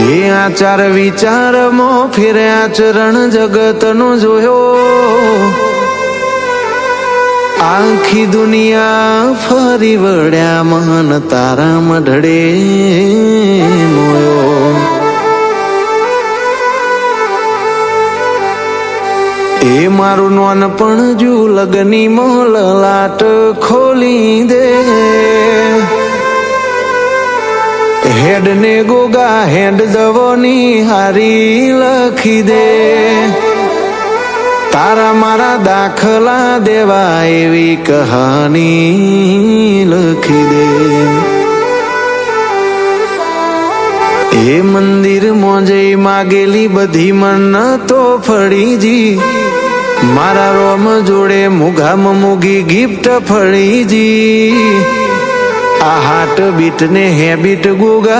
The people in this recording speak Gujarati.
એ આચાર વિચારમાં ફેર્યા આચરણ જગતનો જોયો. આખી દુનિયા ફરી વળ્યા મન તારા મઢડે મોયો. એ મારું નોનપણ જુ લગની મોલલાટ ખોલી દે. હેડ ને ગોગા, હેડ જવોની હારી લખી દે. તારા મારા દાખલા દેવા એવી કહાની લખી દે. એ મંદિર મોજે માગેલી બધી મન તો ફળીજી મારા રોમ જોડે મુઘામ મુગી ગિફ્ટ ફળીજી આ હાટ બીટ ને હેબિટ ગુગા.